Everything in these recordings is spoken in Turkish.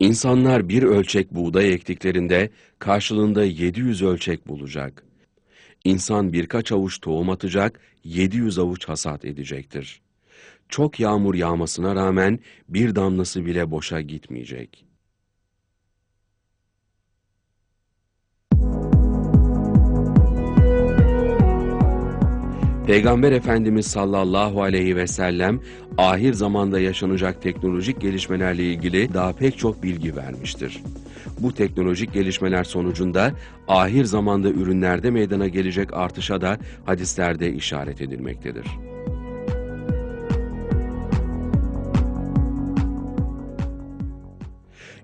İnsanlar bir ölçek buğday ektiklerinde karşılığında 700 ölçek bulacak. İnsan birkaç avuç tohum atacak, 700 avuç hasat edecektir. Çok yağmur yağmasına rağmen bir damlası bile boşa gitmeyecek. Peygamber Efendimiz sallallahu aleyhi ve sellem ahir zamanda yaşanacak teknolojik gelişmelerle ilgili daha pek çok bilgi vermiştir. Bu teknolojik gelişmeler sonucunda ahir zamanda ürünlerde meydana gelecek artışa da hadislerde işaret edilmektedir.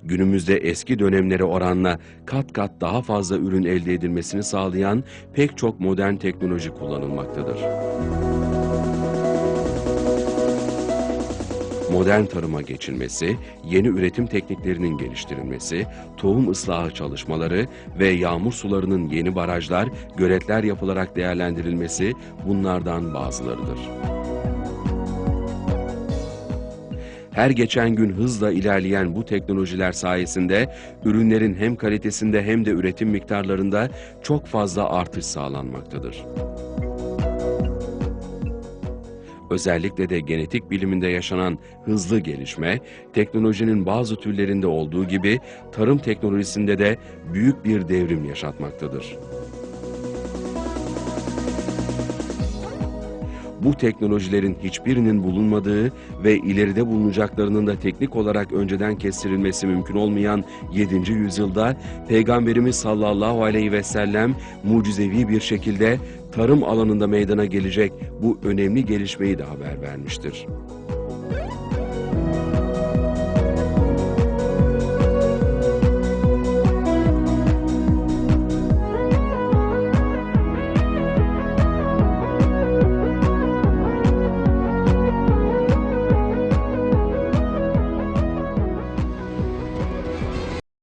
Günümüzde eski dönemlere oranla kat kat daha fazla ürün elde edilmesini sağlayan pek çok modern teknoloji kullanılmaktadır. Modern tarıma geçilmesi, yeni üretim tekniklerinin geliştirilmesi, tohum ıslahı çalışmaları ve yağmur sularının yeni barajlar, göletler yapılarak değerlendirilmesi bunlardan bazılarıdır. Her geçen gün hızla ilerleyen bu teknolojiler sayesinde ürünlerin hem kalitesinde hem de üretim miktarlarında çok fazla artış sağlanmaktadır. Özellikle de genetik biliminde yaşanan hızlı gelişme, teknolojinin bazı türlerinde olduğu gibi tarım teknolojisinde de büyük bir devrim yaşatmaktadır. Bu teknolojilerin hiçbirinin bulunmadığı ve ileride bulunacaklarının da teknik olarak önceden kestirilmesi mümkün olmayan 7. yüzyılda Peygamberimiz sallallahu aleyhi ve sellem mucizevi bir şekilde tarım alanında meydana gelecek bu önemli gelişmeyi de haber vermiştir.